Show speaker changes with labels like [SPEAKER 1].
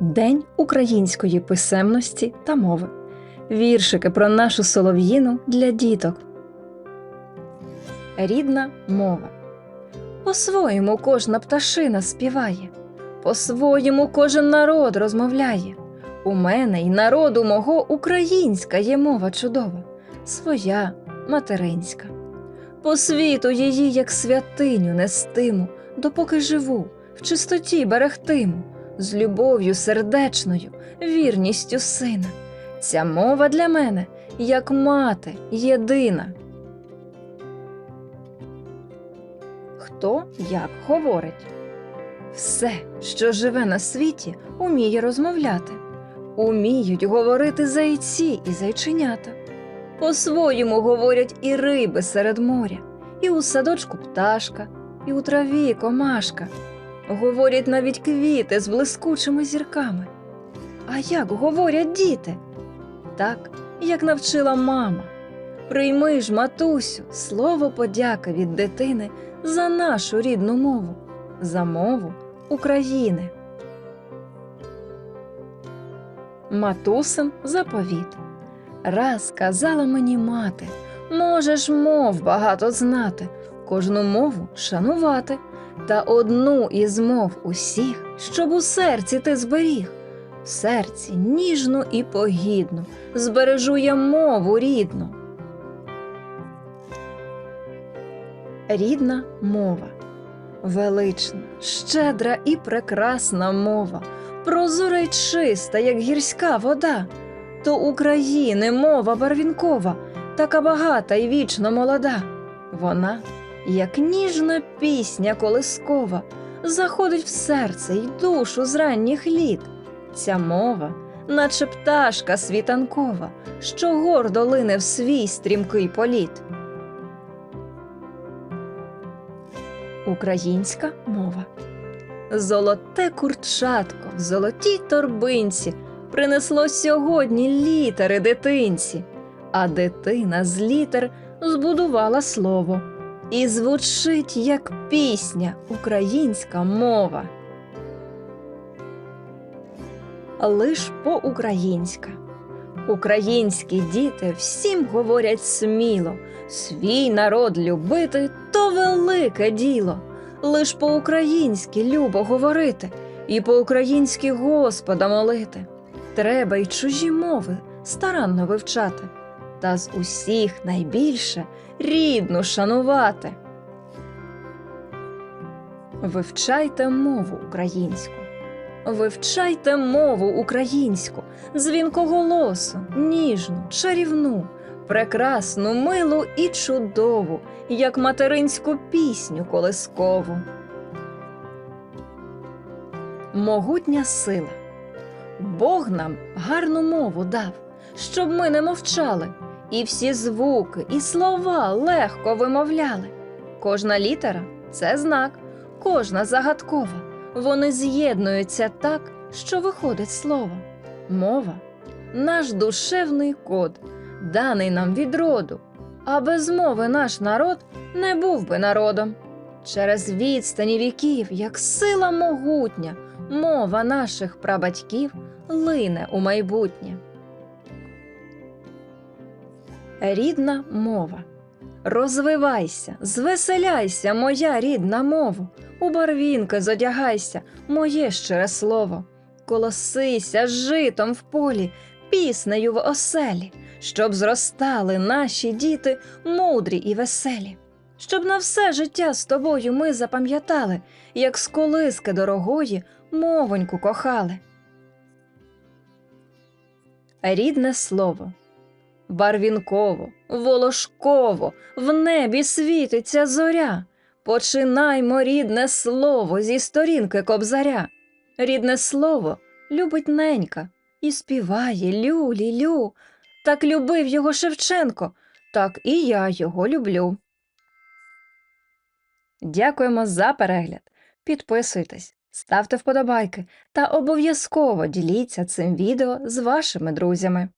[SPEAKER 1] День української писемності та мови. Віршики про нашу солов'їну для діток. Рідна мова. По-своєму кожна пташина співає, по-своєму кожен народ розмовляє. У мене й народу мого українська є мова чудова, своя материнська. По світу її, як святиню, нестиму, допоки живу, в чистоті берегтиму, з любов'ю сердечною, вірністю сина. Ця мова для мене, як мати, єдина. Хто як говорить? Все, що живе на світі, уміє розмовляти. Уміють говорити зайці і зайченята. По-своєму говорять і риби серед моря, і у садочку пташка, і у траві комашка. Говорять навіть квіти з блискучими зірками. А як говорять діти? Так, як навчила мама. Прийми ж, матусю, слово подяки від дитини за нашу рідну мову, за мову України. Матусин заповіт. Раз казала мені мати, можеш мов багато знати, кожну мову шанувати, та одну із мов усіх, щоб у серці ти зберіг. В серці ніжну і погідну збережу я мову рідну. Рідна мова. Велична, щедра і прекрасна мова, прозора й чиста, як гірська вода. То України мова барвінкова, така багата й вічно молода. Вона, як ніжна пісня колискова, заходить в серце й душу з ранніх літ. Ця мова, наче пташка світанкова, що гордо лине в свій стрімкий політ. Українська мова. Золоте курчатко в золотій торбинці принесло сьогодні літери дитинці, а дитина з літер збудувала слово. І звучить як пісня українська мова. Лиш по-українська. Українські діти всім говорять сміло, свій народ любити то велике діло. Лиш по-українськи любо говорити, і по-українськи Господа молити. Треба й чужі мови старанно вивчати, та з усіх найбільше рідну шанувати. Вивчайте мову українську. Вивчайте мову українську, дзвінкоголосу, ніжну, чарівну, прекрасну, милу і чудову, як материнську пісню колискову. Могутня сила. Бог нам гарну мову дав, щоб ми не мовчали, і всі звуки, і слова легко вимовляли. Кожна літера це знак, кожна загадкова. Вони з'єднуються так, що виходить слово. Мова наш душевний код, даний нам від роду, а без мови наш народ не був би народом. Через відстані віків, як сила могутня, мова наших прабатьків лине у майбутнє. Рідна мова. Розвивайся, звеселяйся, моя рідна мова. У барвінки зодягайся, моє щире слово. Колосися житом в полі, піснею в оселі, щоб зростали наші діти мудрі і веселі. Щоб на все життя з тобою ми запам'ятали, як з колиски дорогої мовоньку кохали. Рідне слово. Барвінково, волошково, в небі світиться зоря. Починаймо рідне слово зі сторінки кобзаря. Рідне слово любить ненька і співає лю. Так любив його Шевченко, так і я його люблю. Дякуємо за перегляд. Підписуйтесь, ставте вподобайки та обов'язково діліться цим відео з вашими друзями.